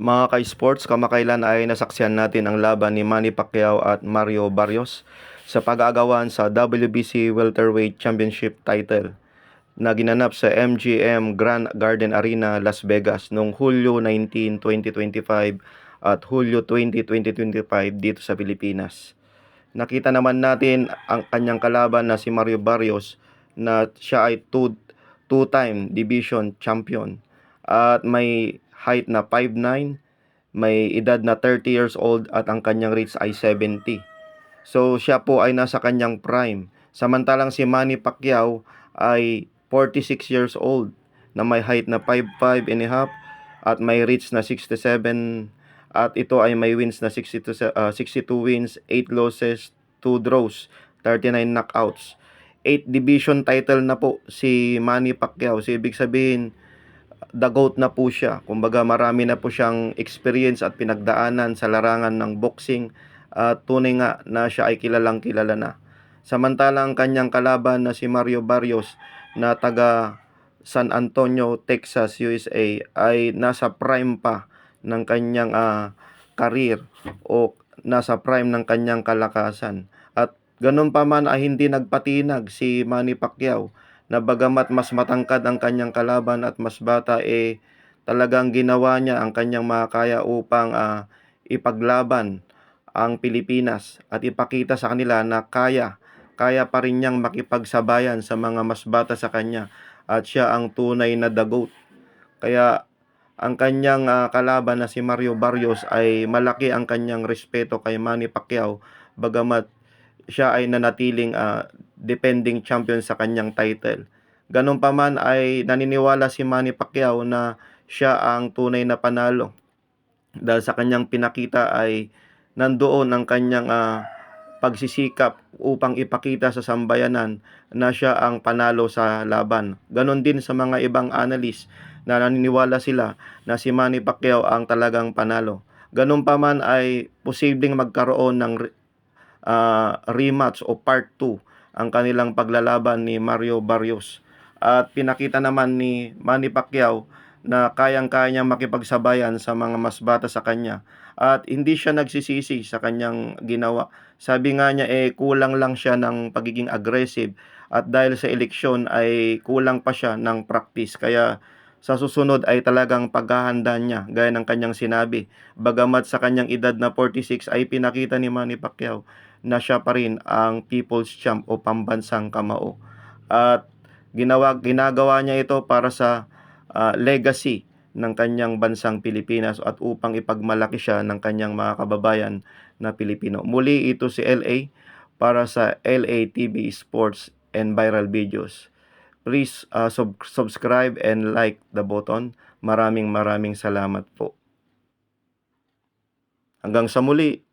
Mga ka-sports, kamakailan ay nasaksiyan natin ang laban ni Manny Pacquiao at Mario Barrios sa pag-aagawan sa WBC Welterweight Championship title na ginanap sa MGM Grand Garden Arena, Las Vegas noong Hulyo 19, 2025 at Hulyo 20, 2025 dito sa Pilipinas. Nakita naman natin ang kanyang kalaban na si Mario Barrios na siya ay two, two-time division champion at may height na 5'9", may edad na 30 years old at ang kanyang reach ay 70. So siya po ay nasa kanyang prime. Samantalang si Manny Pacquiao ay 46 years old na may height na 5'5 and a half at may reach na 67 at ito ay may wins na 62, uh, 62 wins, 8 losses, 2 draws, 39 knockouts. 8 division title na po si Manny Pacquiao. So ibig sabihin, the GOAT na po siya. Kumbaga marami na po siyang experience at pinagdaanan sa larangan ng boxing at tunay nga na siya ay kilalang kilala na. Samantalang kanyang kalaban na si Mario Barrios na taga San Antonio, Texas, USA ay nasa prime pa ng kanyang uh, career o nasa prime ng kanyang kalakasan. At ganun pa man ay hindi nagpatinag si Manny Pacquiao na bagamat mas matangkad ang kanyang kalaban at mas bata eh talagang ginawa niya ang kanyang makakaya upang uh, ipaglaban ang Pilipinas at ipakita sa kanila na kaya kaya pa rin niyang makipagsabayan sa mga mas bata sa kanya at siya ang tunay na dagot. Kaya ang kanyang uh, kalaban na si Mario Barrios ay malaki ang kanyang respeto kay Manny Pacquiao bagamat siya ay nanatiling uh, defending champion sa kanyang title. Ganun pa man ay naniniwala si Manny Pacquiao na siya ang tunay na panalo dahil sa kanyang pinakita ay nandoon ang kanyang uh, pagsisikap upang ipakita sa sambayanan na siya ang panalo sa laban. Ganon din sa mga ibang analyst na naniniwala sila na si Manny Pacquiao ang talagang panalo. Ganun pa man ay posibleng magkaroon ng uh, rematch o part 2 ang kanilang paglalaban ni Mario Barrios. At pinakita naman ni Manny Pacquiao na kayang-kaya niyang makipagsabayan sa mga mas bata sa kanya at hindi siya nagsisisi sa kanyang ginawa. Sabi nga niya eh kulang lang siya ng pagiging aggressive at dahil sa eleksyon ay kulang pa siya ng practice kaya sa susunod ay talagang paghahanda niya gaya ng kanyang sinabi. Bagamat sa kanyang edad na 46 ay pinakita ni Manny Pacquiao na siya pa rin ang people's champ o pambansang kamao. At ginawa, ginagawa niya ito para sa uh, legacy ng kanyang bansang Pilipinas at upang ipagmalaki siya ng kanyang mga kababayan na Pilipino. Muli ito si LA para sa LA TV Sports and Viral Videos. Please uh, sub- subscribe and like the button. Maraming maraming salamat po. Hanggang sa muli.